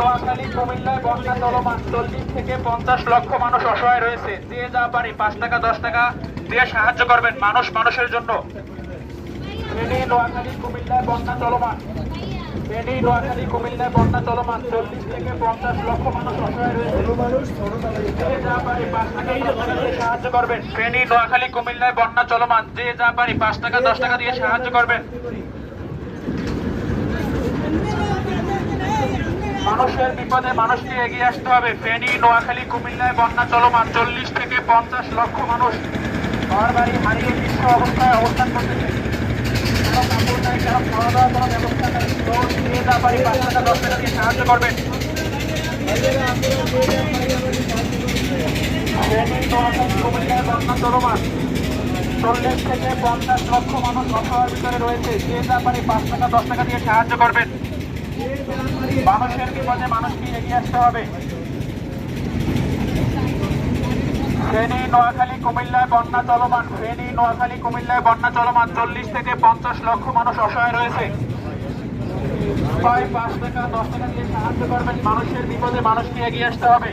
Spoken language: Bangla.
নোয়াখালী কুমিল্লায় বন্যা চলমান চল্লিশ থেকে পঞ্চাশ লক্ষ মানুষ অসহায় রয়েছে। যে যা পারি পাঁচ টাকা, দশ টাকা দিয়ে সাহায্য করবেন মানুষ মানুষের জন্য। ফেনী, নোয়াখালী কুমিল্লায় বন্যা চলমান। ফেনী, নোয়াখালী কুমিল্লায় বন্যা চলমান চল্লিশ থেকে পঞ্চাশ লক্ষ মানুষ অসহায় রয়েছে। সাহায্য করবেন। ফেনী, নোয়াখালী, কুমিল্লায় বন্যা চলমান। যে যা পারি পাঁচ টাকা, দশ টাকা দিয়ে সাহায্য করবেন। মানুষের বিপদে মানুষকে এগিয়ে আসতে হবে। ফেনী, নোয়াখালী, কুমিল্লায় বন্যা চলমান। চল্লিশ থেকে পঞ্চাশ লক্ষ মানুষ ঘর বাড়ি হারিয়ে বিশ্ব অবস্থায় অবস্থান করতেছে সাহায্য করবেন চল্লিশ থেকে পঞ্চাশ লক্ষ মানুষ অসহায়ের ভিতরে রয়েছে। যে যা পারি পাঁচ টাকা, দশ টাকা দিয়ে সাহায্য করবেন মানুষের বিপদে মানুষকে এগিয়ে আসতে হবে। ফেনী, নোয়াখালী, কুমিল্লায় বন্যা চলমান, ফেনী, নোয়াখালী, কুমিল্লায় বন্যা চলমান। চল্লিশ থেকে পঞ্চাশ লক্ষ মানুষ অসহায় রয়েছে। ছয়, পাঁচ টাকা, দশ টাকা দিয়ে সাহায্য করবেন। মানুষের বিপদে মানুষকে এগিয়ে আসতে হবে।